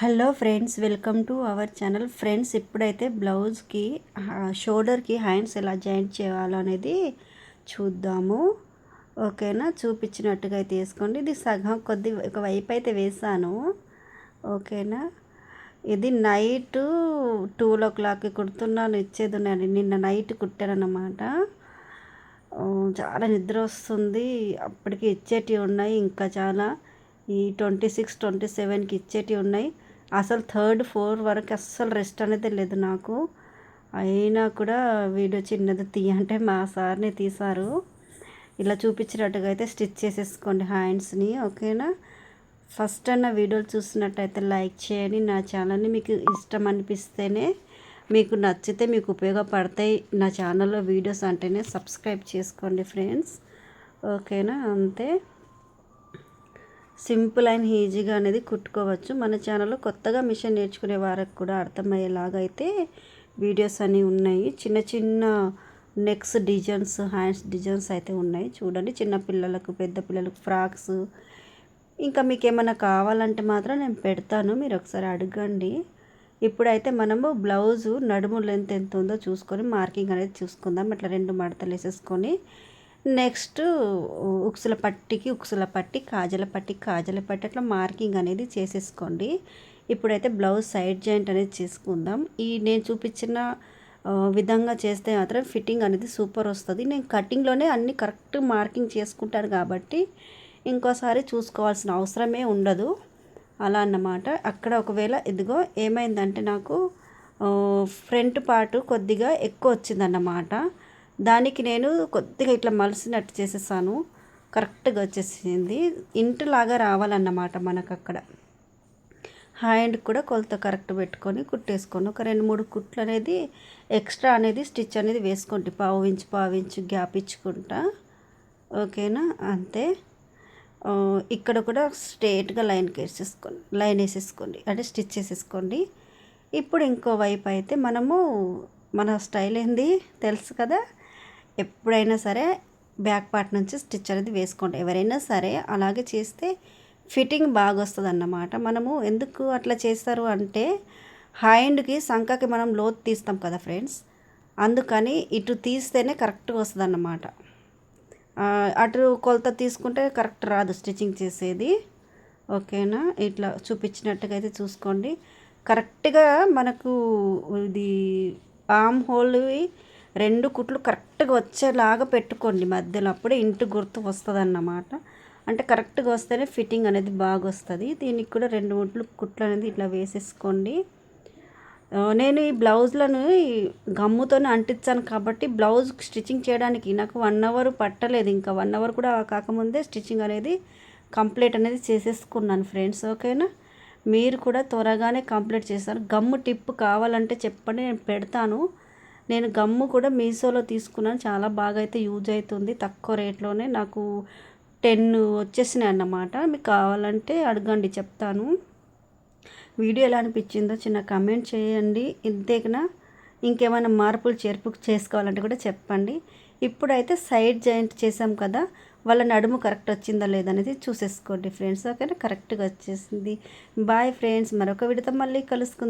Hello friends welcome to our channel. Friends ఇప్పుడైతే బ్లౌజ్కి షోల్డర్కి hands ఎలా జాయింట్ చేయాలో అనేది చూద్దాము. ఓకేనా? చూపించినట్టుగా అయితే వేసుకోండి. ఇది సగం కొద్ది ఒక వైపు అయితే వేసాను. ఓకేనా? ఇది నైట్ టూ ఓ క్లాక్కి కుడుతున్నాను. ఇచ్చేది ఉన్నాను నిన్న నైట్ కుట్టానమాట చాలా నిద్ర వస్తుంది. అప్పటికి ఇచ్చేటివి ఉన్నాయి. ఇంకా చాలా ఈ ట్వంటీ సిక్స్ ట్వంటీ సెవెన్కి ఇచ్చేటివి ఉన్నాయి. అసలు థర్డ్ ఫోర్ వరకు అస్సలు రెస్ట్ అనేది లేదు నాకు. అయినా కూడా వీడియో చిన్నది తీయంటే మా సార్ని తీశారు. ఇలా చూపించినట్టుగా అయితే స్టిచ్ చేసేసుకోండి హ్యాండ్స్ని ఓకేనా? ఫస్ట్ అన్న వీడియోలు చూసినట్టయితే లైక్ చేయండి. నా ఛానల్ని మీకు ఇష్టం అనిపిస్తేనే మీకు నచ్చితే మీకు ఉపయోగపడతాయి నా ఛానల్లో వీడియోస్ అంటేనే సబ్స్క్రైబ్ చేసుకోండి ఫ్రెండ్స్. ఓకేనా? అంతే. సింపుల్ అండ్ ఈజీగా అనేది కుట్టుకోవచ్చు. మన ఛానల్లో కొత్తగా మిషన్ నేర్చుకునే వారికి కూడా అర్థమయ్యేలాగా అయితే వీడియోస్ అన్నీ ఉన్నాయి. చిన్న చిన్న నెక్స్ డిజైన్స్ హ్యాండ్స్ డిజైన్స్ అయితే ఉన్నాయి. చూడండి చిన్న పిల్లలకు పెద్ద పిల్లలకు ఫ్రాక్స్. ఇంకా మీకు ఏమైనా కావాలంటే మాత్రం నేను పెడతాను. మీరు ఒకసారి అడగండి. ఇప్పుడైతే మనము బ్లౌజు నడుము లెంత్ ఎంత ఉందో చూసుకొని మార్కింగ్ అనేది చూసుకుందాం. ఇట్లా రెండు మడతలు వేసేసుకొని నెక్స్ట్ ఉక్సుల పట్టికి ఉక్సుల పట్టి కాజల పట్టి కాజల పట్టి అట్లా మార్కింగ్ అనేది చేసేసుకోండి. ఇప్పుడైతే బ్లౌజ్ సైడ్ జాయింట్ అనేది చేసుకుందాం. ఈ నేను చూపించిన విధంగా చేస్తే మాత్రం ఫిట్టింగ్ అనేది సూపర్ వస్తుంది. నేను కటింగ్లోనే అన్ని కరెక్ట్ మార్కింగ్ చేసుకుంటాను కాబట్టి ఇంకోసారి చూసుకోవాల్సిన అవసరమే ఉండదు. అలా అన్నమాట. అక్కడ ఒకవేళ ఇదిగో ఏమైందంటే నాకు ఫ్రంట్ పార్ట్ కొద్దిగా ఎక్కువ వచ్చిందన్నమాట. దానికి నేను కొద్దిగా ఇట్లా మలిసినట్టు చేసేసాను. కరెక్ట్గా వచ్చేసింది. ఇంటిలాగా రావాలన్నమాట మనకు అక్కడ హ్యాండ్ కూడా కొలత కరెక్ట్ పెట్టుకొని కుట్టేసుకొని ఒక రెండు మూడు కుట్లు అనేది ఎక్స్ట్రా అనేది స్టిచ్ అనేది వేసుకోండి. పావు ఇంచు పావు ఇంచు గ్యాప్ ఇచ్చుకుంటా. ఓకేనా? అంతే. ఇక్కడ కూడా స్ట్రేట్గా లైన్కి వేసేసుకోండి లైన్ వేసేసుకోండి. అంటే స్టిచ్ చేసేసుకోండి ఇప్పుడు ఇంకో వైపు అయితే మనము మన స్టైల్ ఏంది? తెలుసు కదా? ఎప్పుడైనా సరే బ్యాక్ పార్ట్ నుంచి స్టిచ్ అనేది వేసుకోండి. ఎవరైనా సరే అలాగే చేస్తే ఫిట్టింగ్ బాగా వస్తుంది అన్నమాట మనము ఎందుకు అట్లా చేస్తారు అంటే హ్యాండ్కి సంఖకి మనం లోతు తీస్తాం కదా ఫ్రెండ్స్. అందుకని ఇటు తీస్తేనే కరెక్ట్గా వస్తుంది అన్నమాట అటు కొలత తీసుకుంటే కరెక్ట్ రాదు స్టిచ్చింగ్ చేసేది. ఓకేనా? ఇట్లా చూపించినట్టుగా అయితే చూసుకోండి. కరెక్ట్గా మనకు ఇది ఆమ్ హోల్వి రెండు కుట్లు కరెక్ట్గా వచ్చేలాగా పెట్టుకోండి మధ్యలో. అప్పుడే ఇంటి గుర్తు వస్తుంది అన్నమాట అంటే కరెక్ట్గా వస్తేనే ఫిట్టింగ్ అనేది బాగా వస్తుంది దీనికి కూడా రెండు ముట్లు కుట్లు అనేది ఇట్లా వేసేసుకోండి. నేను ఈ బ్లౌజ్లను గమ్ముతోనే అంటించాను కాబట్టి బ్లౌజ్ స్టిచ్చింగ్ చేయడానికి నాకు వన్ అవర్ పట్టలేదు. ఇంకా వన్ అవర్ కూడా కాకముందే స్టిచ్చింగ్ అనేది కంప్లీట్ అనేది చేసేసుకున్నాను ఫ్రెండ్స్. ఓకేనా? మీరు కూడా త్వరగానే కంప్లీట్ చేస్తారు. గమ్ము టిప్ కావాలంటే చెప్పండి నేను పెడతాను. నేను గమ్ము కూడా మీషోలో తీసుకున్నాను. చాలా బాగా అయితే యూజ్ అవుతుంది తక్కువ రేట్లోనే నాకు టెన్ వచ్చేసినాయి అన్నమాట. మీకు కావాలంటే అడగండి చెప్తాను. వీడియో ఎలా అనిపించిందో చిన్న కమెంట్ చేయండి. ఇంతేకనా? ఇంకేమైనా మార్పులు చేర్పు చేసుకోవాలంటే కూడా చెప్పండి. ఇప్పుడైతే సైడ్ జాయింట్ చేసాం కదా వాళ్ళ నడుము కరెక్ట్ వచ్చిందా లేదనేది చూసేసుకోండి ఫ్రెండ్స్. ఓకేనా? కరెక్ట్గా వచ్చేసింది. Bye friends. మరొక విడత మళ్ళీ కలుసుకుందాం.